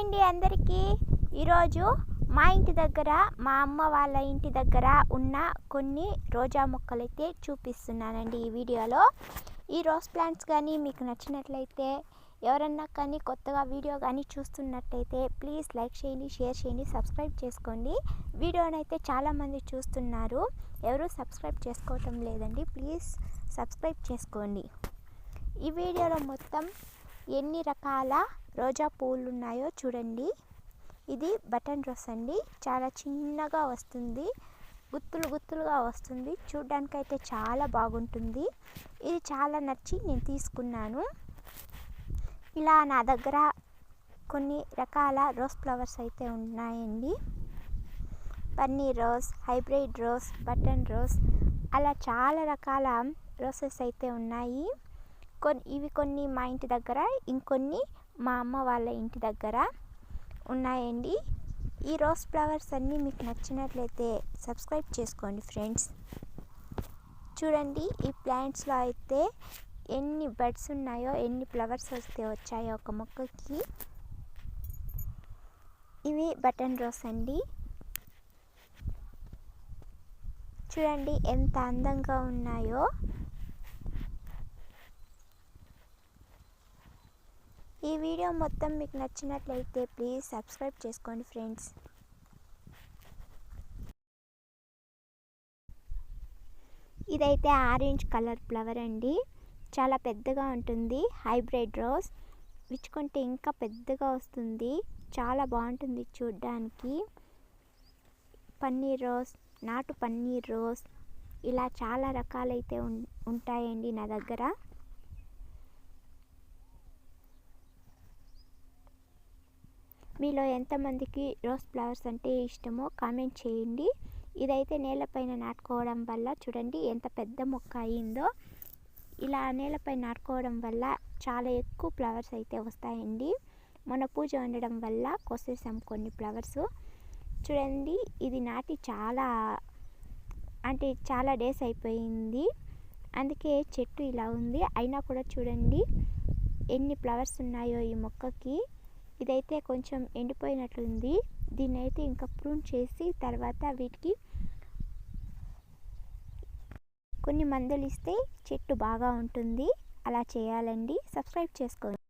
అండి అందరికీ. ఈరోజు మా ఇంటి దగ్గర మా అమ్మ వాళ్ళ ఇంటి దగ్గర ఉన్న కొన్ని రోజా మొక్కలు అయితే చూపిస్తున్నానండి ఈ వీడియోలో. ఈ రోజ్ ప్లాంట్స్ కానీ మీకు నచ్చినట్లయితే ఎవరన్నా కానీ కొత్తగా వీడియో కానీ చూస్తున్నట్లయితే ప్లీజ్ లైక్ చేయండి షేర్ చేయండి సబ్స్క్రైబ్ చేసుకోండి. వీడియోని అయితే చాలామంది చూస్తున్నారు. ఎవరు సబ్స్క్రైబ్ చేసుకోవటం లేదండి. ప్లీజ్ సబ్స్క్రైబ్ చేసుకోండి. ఈ వీడియోలో మొత్తం ఎన్ని రకాల రోజా పూలు ఉన్నాయో చూడండి. ఇది బటన్ రోస్ అండి. చాలా చిన్నగా వస్తుంది. గుత్తులు గుత్తులుగా వస్తుంది. చూడ్డానికి అయితే చాలా బాగుంటుంది. ఇది చాలా నచ్చి నేను తీసుకున్నాను. ఇలా నా దగ్గర కొన్ని రకాల రోజ్ ఫ్లవర్స్ అయితే ఉన్నాయండి. Paneer rose hybrid rose button rose అలా చాలా రకాల రోసెస్ అయితే ఉన్నాయి. కొన్ని ఇవి కొన్ని మా ఇంటి దగ్గర ఇంకొన్ని మా అమ్మ వాళ్ళ ఇంటి దగ్గర ఉన్నాయండి. ఈ రోజ్ ఫ్లవర్స్ అన్నీ మీకు నచ్చినట్లయితే సబ్స్క్రైబ్ చేసుకోండి ఫ్రెండ్స్. చూడండి ఈ ప్లాంట్స్లో అయితే ఎన్ని బడ్స్ ఉన్నాయో ఎన్ని ఫ్లవర్స్ వస్తే వచ్చాయో ఒక మొక్కకి. ఇవి బటన్ రోస్ అండి. చూడండి ఎంత అందంగా ఉన్నాయో. ఈ వీడియో మొత్తం మీకు నచ్చినట్లయితే ప్లీజ్ సబ్స్క్రైబ్ చేసుకోండి ఫ్రెండ్స్. ఇదైతే ఆరెంజ్ కలర్ ఫ్లవర్ అండి. చాలా పెద్దగా ఉంటుంది. Hybrid rose. విచ్చుకుంటే ఇంకా పెద్దగా వస్తుంది. చాలా బాగుంటుంది చూడ్డానికి. పన్నీర్ రోజ్ నాటు పన్నీర్ రోజ్. ఇలా చాలా రకాలైతే ఉంటాయండి నా దగ్గర. మీలో ఎంతమందికి రోజ్ ఫ్లవర్స్ అంటే ఇష్టమో కామెంట్ చేయండి. ఇదైతే నేలపైన నాటుకోవడం వల్ల చూడండి ఎంత పెద్ద మొక్క అయిందో. ఇలా నేలపై నాటుకోవడం వల్ల చాలా ఎక్కువ ఫ్లవర్స్ అయితే వస్తాయండి. మన పూజ ఉండడం వల్ల కోసేసాం కొన్ని ఫ్లవర్స్. చూడండి ఇది నాటి చాలా అంటే చాలా డేస్ అయిపోయింది. అందుకే చెట్టు ఇలా ఉంది. అయినా కూడా చూడండి ఎన్ని ఫ్లవర్స్ ఉన్నాయో ఈ మొక్కకి. ఇదైతే కొంచెం ఎండిపోయినట్లుంది. దీన్ని అయితే ఇంకా ప్రూన్ చేసి తర్వాత వీటికి కొన్ని మందులు ఇస్తే చెట్టు బాగా ఉంటుంది. అలా చేయాలండి. సబ్స్క్రైబ్ చేసుకోండి.